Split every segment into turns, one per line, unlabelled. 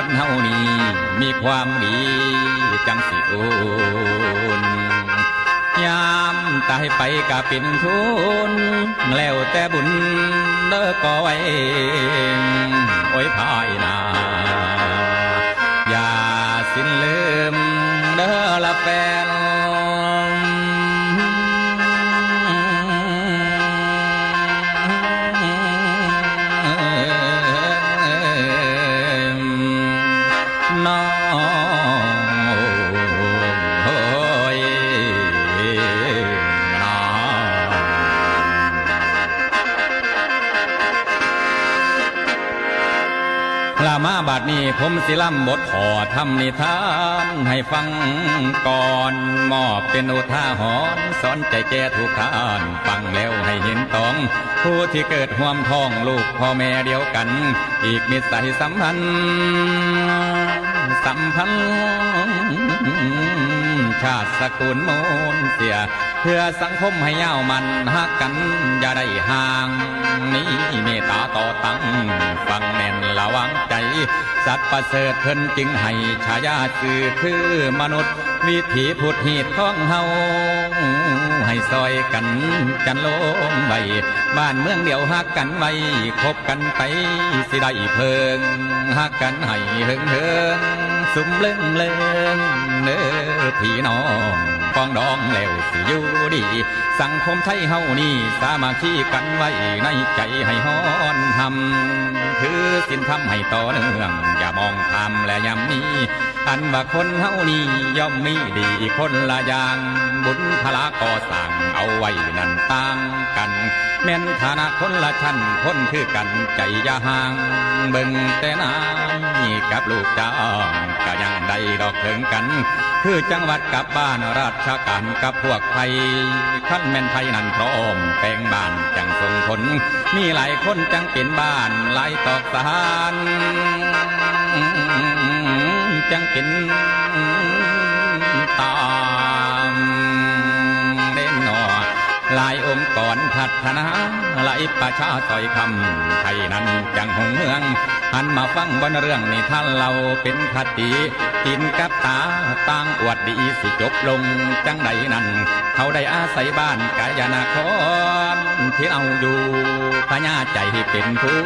คนเฮานี่มีความดีจังสิอุ่นยามตายไปก็เป็นทุนแล้วแต่บุญเด้อก็ไว้โอ้ยพายนา อย่าสิ้นลืมเด้อละแฟน พระมาบาดนี้ผมสิล่ำบทขอทำนิทานให้ฟังก่อนมอบเป็นอุทาหรณ์สอนใจแก่ทุกทานฟังแล้วให้เห็นต้อง ผู้ที่เกิดห่วมท้องลูกพ่อแม่เดียวกัน อีกมิตรใสสัมพันธ์สัมพันธ์ ชาติสกุลมูลเสีย เพื่อสังคมให้ยาวมันหักกันอย่าได้ห่าง นี้เมตตาต่อตั้งฟังแน่นระวังใจ สัตว์ประเสริฐเพิ่นจึงให้ฉายาสื่อคือมนุษย์ วิถีพุทธหีดของเฮาให้ซอยกันจันโลมไว้บ้านเมืองเดียวหักกันไว้คบกันไปสิได้เพิงหักกันให้เฮิงเฮิง สุมเล่งเล่งเน้อพี่น้องฟองดองแล้วสิอยู่ดี สังคมไทยเฮานี่สามัคคีกันไว้ในใจให้ฮ้อนทำคือสินทำให้ต่อเนื่อง อย่ามองทำและย้ำนี้ อันว่าคนเฮานี่ย่อมมีดีคนละอย่าง บุญพละก่อสร้างเอาไว้นั่นต่างกัน แม่นฐานะคนละชั้นคนคือกันใจอย่าห่าง เบิ่งแต่นายกับลูกจ้างก็ยังได้ดอกถึงกัน คือจังหวัดกับบ้านราชการกับพวกไทยขั้นแม่นไทยนั่นพร้อมแปลงบ้านจังส่งผล มีหลายคนจังเป็นบ้านหลายตอกสาน จังเป็นตามเด่นหนอลายองค์กรพัฒนาหลประชาต่อยคำไทยนั้นจังหงเมืองหันมาฟังบนเรื่องนี้ท่านเราเป็นคติกินกับตาต่างอวดดีสิจบลงจังใดนั้น เขาได้อาศัยบ้านกายนาครที่เอาอยู่พญาใจเป็นผู้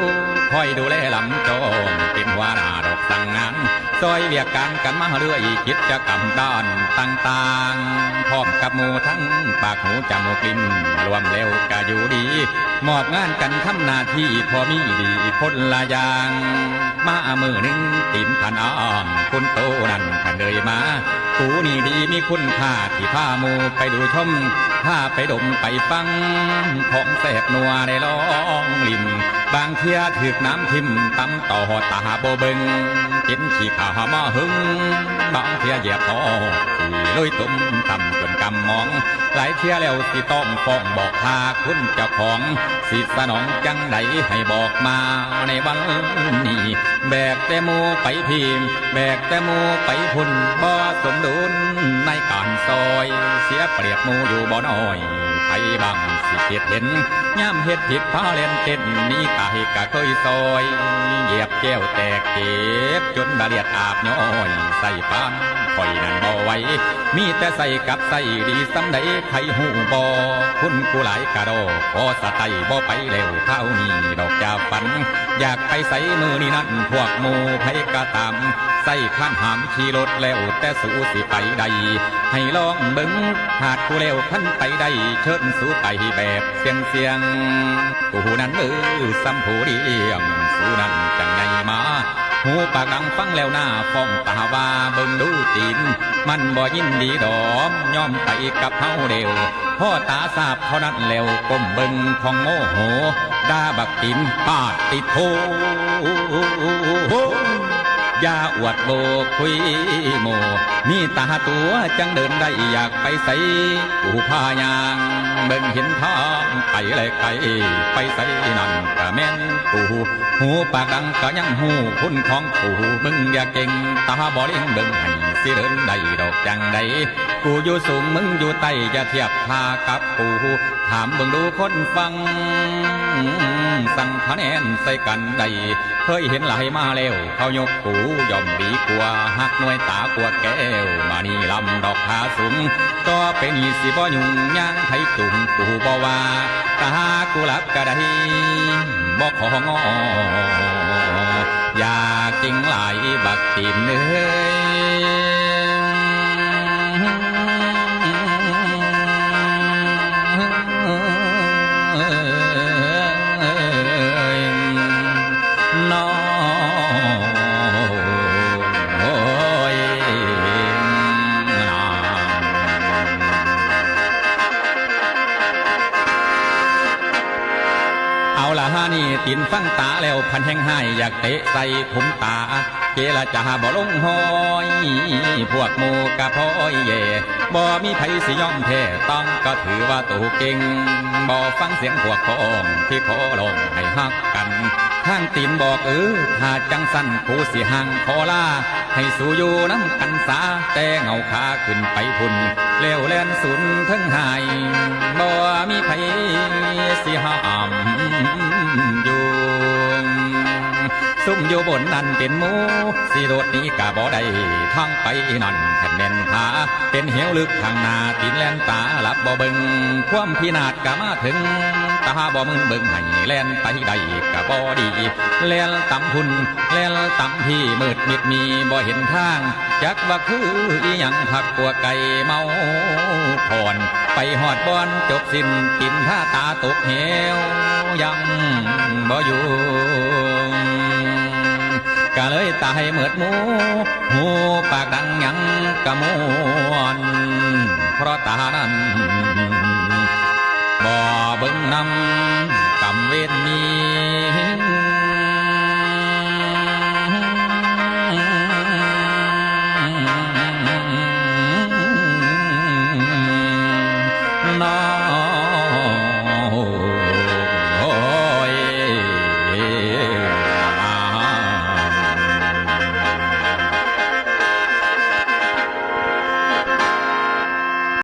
คอยดูแลลำจองเป็นวาราดอกสั่งงานซอยเวียกการกันมาเรื่อยกิจกรรมด้านต่างๆพร้อมกับหมูทั้งปากหูจมูกลิ้นรวมแล้วก็อยู่ดี มอบงานกันทำหน้าที่พอมีดีคนละอย่าง มามือหนึ่งติมพันอ้อมคุณโตนั่นขันเลยมากูนี่ดีมีคุณค่าที่พามูไปดูชมพาไปดมไปฟังของแสบนัวในลองลิมบางเที่ยถึกน้ำทิมตำต่อตาโบเบิงกินขี้ขามาหึงบางเที่ยเหยียบคอที่ลอยตุ่มตำจน กำมอง หลายเที่ยแล้วสิต้องฟ้องบอกพาคุณเจ้าของ สิสนองจังใดให้บอกมาในวันนี้แบกแต่มูไปพิมแบกแต่มูไปพุ่นบ่สมดุลในการซอย เสียเปรียบมูอยู่บ่น้อยไผบางสิเห็ดเห็นย่ำเฮ็ดผิดพาเล่นเต้นนี่ตายกะเคยซอย เหยียบแก้วแตกเก็บจนบาเลียดอาบย้อยใส่ปาน คอยนั่นบ่ไหวมีแต่ใส่กับใส่ดีสำใดไผหูบ่คุณกูหลายกะโดพอสะไตบ่ไปเร็วเท่านี้ดอกจาฝัน อยากไปใส่มือนี่นั่นพวกมูไผกะตามใส่ข้านหามขี่รถแล้วแต่สู้สิไปใดให้ลองเบิ่งหากกูแล้วขั้นไปได้เชิญสู้ไปแบบเสียงเสียงกูนั้นมือซ้ำผู้เดียงสู้นั้นจังไง หูปากดังฟังแล้วหน้าฟ้องตาว่าเบิ่งดูตีน มันบ่ยินดีดอมยอมไปกับเฮาเร็วพ่อตาทราบเท่านั้นแล้วก้มเบิ่งของโมโหด่าบักตินปาดติดโท อย่าอวดโบคุยโมมีตาตัวจังเดินได้อยากไปใส่กูพายางเบิ่งเห็นทองไปเลยไกลไปใส่นั่นกะแม่นกูหูปากดังก็ยังหูคุณของกูมึงอย่าเก่งตาบอเลี้ยงเบิ่งให้ สิเดินได้ดอกจังใดกูอยู่สูงมึงอยู่ใต้จะเทียบทากับกูถามเบิ่งดูคนฟัง สั่งคะแนนใส่กันใดเคยเห็นหลายมาแล้วเขายกกูยอมดีกว่าหักหน่วยตากว่าแก้ว มานี่ลำดอกผาสูงก็เป็นอีสิบ่ยุ่งย่างไผตุ่มกูบ่ว่าตากูหลับก็ได้บ่ของออยากจริงหลายบักตีนเอ้ย ตินฟังตาแล้วพันแห้งให้อยากเตะใส่ผมตา เจรจาบ่ลงหอย พวกหมูกะพ้อยเย่บ่มีไผสิยอมแพ้ต้องก็ถือว่าตัวเก่งบ่ฟังเสียงพวกพ้องที่ขอลงให้ฮักกันข้างตีนบอกเออถ้าจังสั้นกูสิห่างขอลา ให้สู่อยู่น้ำกันสาแต่เงาขาขึ้นไปพุ่นเล้วแลนสุนทั้งหายบ่มีไผสิห้า ซุ่มอยู่บนนั้นเป็นหมูสิโดดนี้กะบ่ได้ทางไปนั่นแผ่นแม่นผาเป็นเหวลึกข้างนาตินแลนตาหลับบ่เบิงความพินาศกะมาถึง ตาบ่มึนเบิงให้แล่นไปได้กะบ่ดีแล่นต่ำพุ่นแล่นต่ำที่มืดมิดมีบ่เห็นทาง จักว่าคืออีหยังผักกัวไก่เมาพอนไปหอดบอนจบสิ้นตินท่าตาตกเหวยังบ่อยู่ ก็เลยตายเหมือดมูหูปากดังยังกระมวนเพราะตานั้นบ่เบิ่งนำกำเวทมีนา